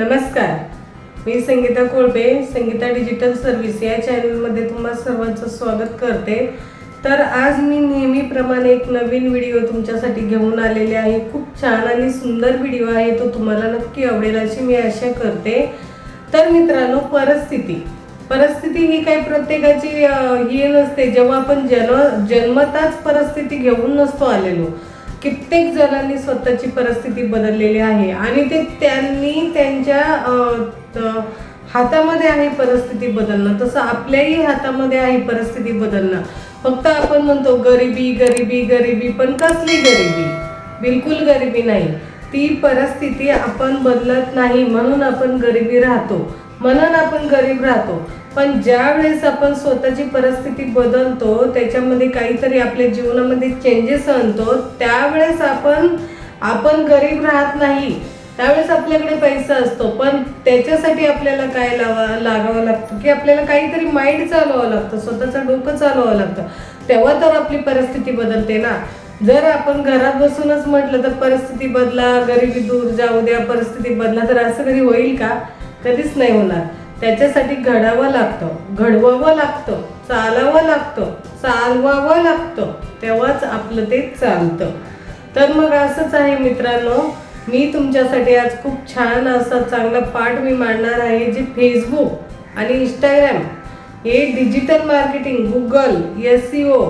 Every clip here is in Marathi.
नमस्कार. मी संगीता कोळपे संगीता डिजिटल सर्व्हिस या चॅनलमध्ये तुम्हा सर्वांचं स्वागत करते. तर आज मी नेहमीप्रमाणे एक नवीन व्हिडिओ तुमच्यासाठी घेऊन आलेले आहे. खूप छान आणि सुंदर व्हिडिओ आहे तो तुम्हाला नक्की आवडेल अशी मी आशा करते. तर मित्रांनो परिस्थिती. परिस्थिती ही काही प्रत्येकाची हे ही नसते. जेव्हा आपण जन्म जन्मताच परिस्थिती घेऊन नसतो आलेलो कित्येक जणांनी स्वतःची परिस्थिती बदललेली आहे. आणि ते त्यांनी त्यांच्या हातामध्ये आहे परिस्थिती बदलणं. तसं आपल्याही हातामध्ये आहे परिस्थिती बदलणं. फक्त आपण म्हणतो गरिबी गरिबी गरिबी पण कसली गरिबी? बिलकुल गरिबी नाही. ती परिस्थिती आपण बदलत नाही म्हणून आपण गरिबी राहतो. म्हणून आपण गरीब राहतो. पण ज्या वेळेस आपण स्वतःची परिस्थिती बदलतो त्याच्यामध्ये काहीतरी आपल्या जीवनामध्ये चेंजेस आणतो त्यावेळेस आपण आपण गरीब राहत नाही. त्यावेळेस आपल्याकडे पैसा असतो. पण त्याच्यासाठी आपल्याला काय लावा लागावं लागतं? की आपल्याला काहीतरी माइंड चालवावं लागतं स्वतःचं डोकं चालवावं लागतं. तेव्हा तर आपली परिस्थिती बदलते ना. जर आपण घरात बसूनच म्हटलं तर परिस्थिती बदला गरिबी दूर जाऊ द्या परिस्थिती बदला तर असं कधी होईल का? कधीच नाही होणार. त्याच्यासाठी घडावं लागतं. घडवावं लागतं. चालावं लागतं. चालवावं लागतं. तेव्हाच आपलं ते चालतं. तर मग असंच आहे मित्रांनो. मी तुमच्यासाठी आज खूप छान असा चांगला पाठ मी मांडणार आहे जे फेसबुक आणि इंस्टाग्राम हे digital marketing Google S E O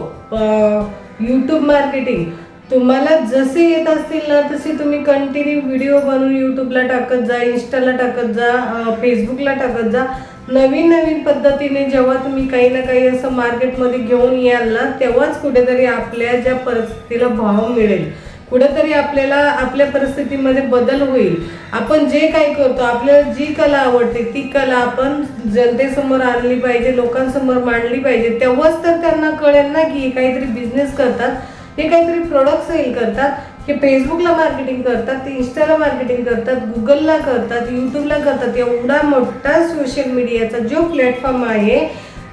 YouTube marketing तुम्हाला जसे येत असतील ना तसे तुम्ही कंटिन्यू व्हिडिओ बनवून यूट्यूबला टाकत जा इन्स्टाला टाकत जा फेसबुकला टाकत जा. नवीन नवीन पद्धतीने जेव्हा तुम्ही काही ना काही असं मार्केटमध्ये घेऊन याल ना तेव्हाच कुठेतरी आपल्या ज्या परिस्थितीला भाव मिळेल. कुठेतरी आपल्याला आपल्या परिस्थितीमध्ये बदल होईल. आपण जे काही करतो आपल्याला जी कला आवडते ती कला आपण जनतेसमोर आणली पाहिजे लोकांसमोर मांडली पाहिजे तेव्हाच तर त्यांना कळेल ना की काहीतरी बिझनेस करतात. हे काहीतरी प्रोडक्ट सेल करतात हे फेसबुकला मार्केटिंग करतात ते इंस्टाला मार्केटिंग करतात गुगलला करतात यूट्यूबला करतात. एवढा मोठा सोशल मीडियाचा जो प्लॅटफॉर्म आहे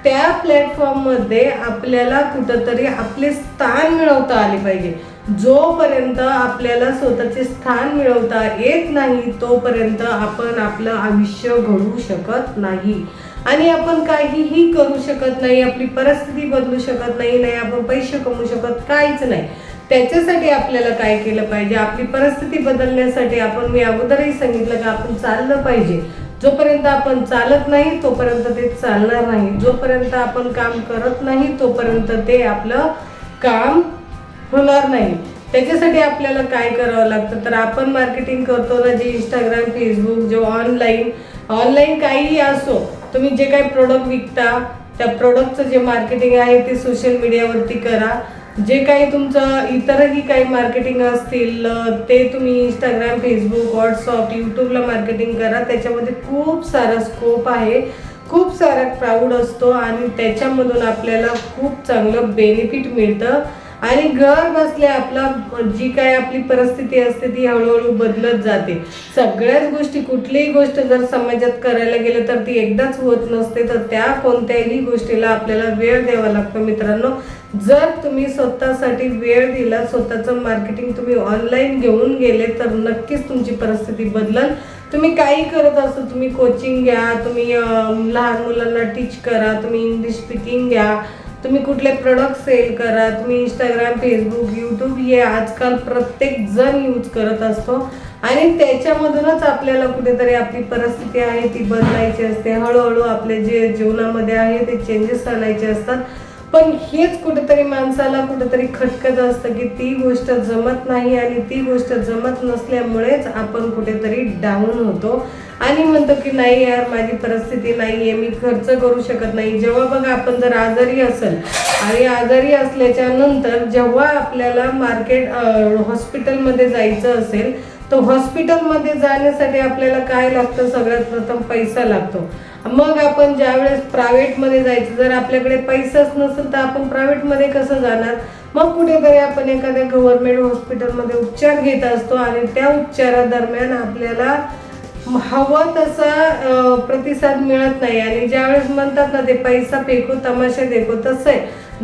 त्या प्लॅटफॉर्ममध्ये आपल्याला कुठंतरी आपले स्थान मिळवता आले पाहिजे. जोपर्यंत आपल्याला स्वतःचे स्थान मिळवता येत नाही तोपर्यंत आपण आपलं आयुष्य घडवू शकत नाही. आणि आपण काहीही करू शकत नाही आपली परिस्थिती बदलू शकत नाही नाही आपण पैसे कमवू शकत काहीच नाही. त्याच्यासाठी आपल्याला काय केलं पाहिजे? आपली परिस्थिती बदलण्यासाठी आपण मी अगोदरही सांगितलं की आपण चाललं पाहिजे. जोपर्यंत आपण चालत नाही तोपर्यंत ते चालणार नाही. जोपर्यंत आपण काम करत नाही तोपर्यंत ते आपलं काम होणार नाही. त्याच्यासाठी आपल्याला काय करावं लागतं? तर आपण मार्केटिंग करतो ना जे इंस्टाग्राम फेसबुक जे ऑनलाईन ऑनलाईन काहीही असो तुम्ही जे काही प्रोडक्ट विकता त्या प्रोडक्टचं जे मार्केटिंग आहे ते सोशल मीडियावरती करा. जे काही तुमचं इतरही काही मार्केटिंग असतील ते तुम्ही इंस्टाग्राम फेसबुक व्हॉट्सअप यूट्यूबला मार्केटिंग करा. त्याच्यामध्ये खूप सारा स्कोप आहे. खूप सारा क्राऊड असतो आणि त्याच्यामधून आपल्याला खूप चांगलं बेनिफिट मिळतं. आणि घर बसल्या आपला जी काय आपली परिस्थिती असते ती हळूहळू बदलत जाते. सगळ्याच गोष्टी कुठलीही गोष्ट जर समाजात करायला गेलं तर ती एकदाच होत नसते तर त्या कोणत्याही गोष्टीला आपल्याला वेळ द्यावा लागतो मित्रांनो. जर तुम्ही स्वतःसाठी वेळ दिला स्वतःचं मार्केटिंग तुम्ही ऑनलाईन घेऊन गेले तर नक्कीच तुमची परिस्थिती बदलल. तुम्ही काही करत असो तुम्ही कोचिंग घ्या तुम्ही लहान मुलांना टीच करा तुम्ही इंग्लिश स्पीकिंग घ्या. तुम्ही कुठले प्रोडक्ट सेल करा तुम्ही इंस्टाग्राम फेसबुक यूट्यूब हे आजकाल प्रत्येक जण यूज करत असतो. आणि त्याच्यामधूनच आपल्याला कुठेतरी आपली परिस्थिती आहे ती बदलायची असते. हळूहळू आपले जे जीवनामध्ये आहे ते चेंजेस आणायचे असतात. पण हेच कुठेतरी माणसाला कुठेतरी खटकत असतं की ती गोष्ट जमत नाही आणि ती गोष्ट जमत नसल्यामुळेच आपण कुठेतरी डाऊन होतो. आणि म्हणतो की नाही यार माझी परिस्थिती नाही आहे मी खर्च करू शकत नाही. जेव्हा बघा आपण जर आजारी असेल आणि आजारी असल्याच्या नंतर जेव्हा आपल्याला मार्केट हॉस्पिटलमध्ये जायचं असेल तर हॉस्पिटलमध्ये जाण्यासाठी आपल्याला काय लागतं? सगळ्यात प्रथम पैसा लागतो. मग आपण ज्यावेळेस प्रायव्हेटमध्ये जायचं जर आपल्याकडे पैसाच नसेल तर आपण प्रायव्हेटमध्ये कसं जाणार? मग कुठेतरी आपण एखाद्या गव्हर्नमेंट हॉस्पिटलमध्ये उपचार घेत असतो आणि त्या उपचारादरम्यान आपल्याला हवा तसा प्रतिसाद मिळत नाही. आणि ज्यावेळेस म्हणतात ना ते पैसा फेको तमाशा देखो तसं आहे.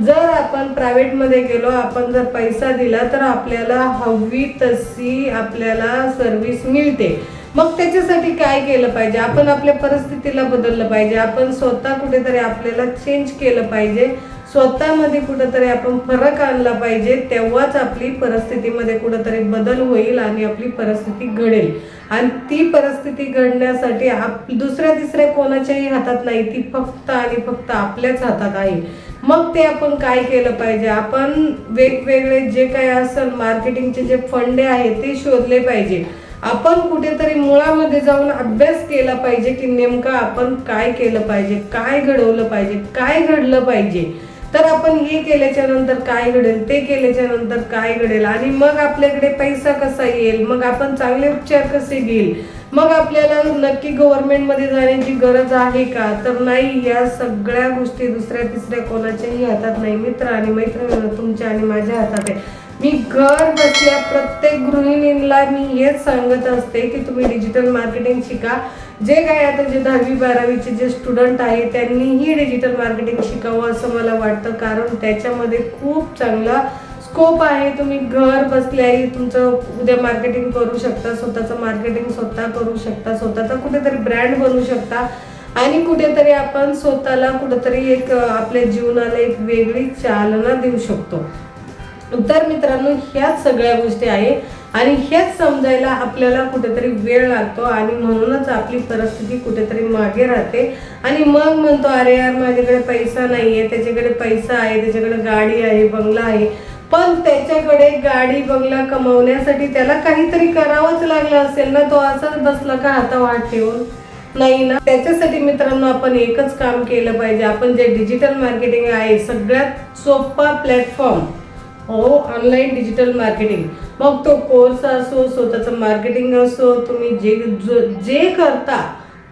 जर आपण प्रायव्हेटमध्ये गेलो आपण जर पैसा दिला तर आपल्याला हवी तशी आपल्याला सर्व्हिस मिळते. मग त्याच्यासाठी काय केलं पाहिजे? आपण आपल्या परिस्थितीला बदललं पाहिजे. आपण स्वतः कुठेतरी आपल्याला चेंज केलं पाहिजे. स्वतःमध्ये कुठंतरी आपण फरक आणला पाहिजे. तेव्हाच आपली परिस्थितीमध्ये कुठंतरी बदल होईल आणि आपली परिस्थिती घडेल. आणि ती परिस्थिती घडण्यासाठी आप दुसऱ्या तिसऱ्या कोणाच्याही हातात नाही. ती फक्त आणि फक्त आपल्याच हातात आहे. मग ते आपण काय केलं पाहिजे? आपण वेगवेगळे जे काही असेल मार्केटिंगचे जे फंडे आहेत ते शोधले पाहिजे. आपण कुठेतरी मुळामध्ये जाऊन अभ्यास केला पाहिजे की नेमका आपण काय केलं पाहिजे काय घडवलं पाहिजे काय घडलं पाहिजे. तर आपण हे केल्याच्यानंतर काय घडेल ते केल्याच्यानंतर काय घडेल आणि मग आपल्याकडे पैसा कसा येईल मग आपण चांगले उपचार कसे घेईल मग आपल्याला नक्की गव्हर्नमेंटमध्ये जाण्याची गरज आहे का? तर नाही या सगळ्या गोष्टी दुसऱ्या तिसऱ्या कोणाच्याही हातात नाही. मित्र आणि मैत्रिणी तुमच्या आणि माझ्या हातात आहे. मी घर बसल्या प्रत्येक गृहिणींना मी हेच सांगत असते की तुम्ही डिजिटल मार्केटिंग शिका. जे काय आता जे दहावी बारावीचे जे स्टुडंट आहे त्यांनीही डिजिटल मार्केटिंग शिकावं असं मला वाटतं. कारण त्याच्यामध्ये खूप चांगला स्कोप आहे. तुम्ही घर बसल्याही तुमचं उद्या मार्केटिंग करू शकता स्वतःचं मार्केटिंग स्वतः करू शकता स्वतःचा कुठेतरी ब्रँड बनवू शकता. आणि कुठेतरी आपण स्वतःला कुठेतरी एक आपल्या जीवनाला एक वेगळी चालना देऊ शकतो. तर मित्रांनो ह्याच सगळ्या गोष्टी आहे आणि हेच समजायला आपल्याला कुठेतरी वेळ लागतो आणि म्हणूनच आपली परिस्थिती कुठेतरी मागे राहते. आणि मग म्हणतो अरे यार माझ्याकडे पैसा नाहीये त्याच्याकडे पैसा आहे त्याच्याकडे गाडी आहे बंगला आहे. पण त्याच्याकडे गाडी बंगला कमवण्यासाठी त्याला काहीतरी करावंच लागलं असेल ना तो असाच बसला का आता वाट ठेवून? नाही ना. त्याच्यासाठी मित्रांनो आपण एकच काम केलं पाहिजे. आपण जे डिजिटल मार्केटिंग आहे सगळ्यात सोपा प्लॅटफॉर्म हो ऑनलाईन डिजिटल मार्केटिंग मग तो कोर्स असो स्वतःचं मार्केटिंग असो तुम्ही जे जे करता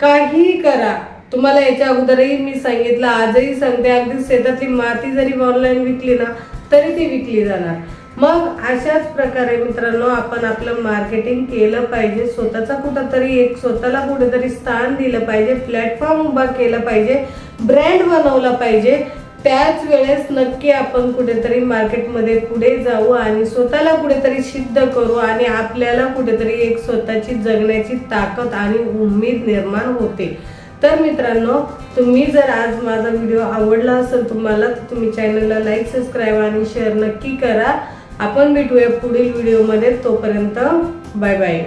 काहीही करा. तुम्हाला याच्या अगोदरही मी सांगितलं आजही सांगते अगदी शेतातली माती जरी ऑनलाईन विकली ना तरी ती विकली जाणार. मग अशाच प्रकारे मित्रांनो आपण आपलं मार्केटिंग केलं पाहिजे. स्वतःचा कुठंतरी एक स्वतःला कुठेतरी स्थान दिलं पाहिजे प्लॅटफॉर्म उभा केला पाहिजे ब्रँड बनवला पाहिजे. त्याच वेळेस नक्की आपण कुठेतरी मार्केटमध्ये पुढे जाऊ आणि स्वतःला कुठेतरी सिद्ध करू आणि आपल्याला कुठेतरी एक स्वतःची जगण्याची ताकद आणि उमेद निर्माण होते. तर मित्रांनो तुम्ही जर आज माझा व्हिडिओ आवडला असेल तुम्हाला तर तुम्ही चॅनलला लाईक सबस्क्राईब आणि शेअर नक्की करा. आपण भेटूया पुढील व्हिडिओमध्ये. तोपर्यंत बाय बाय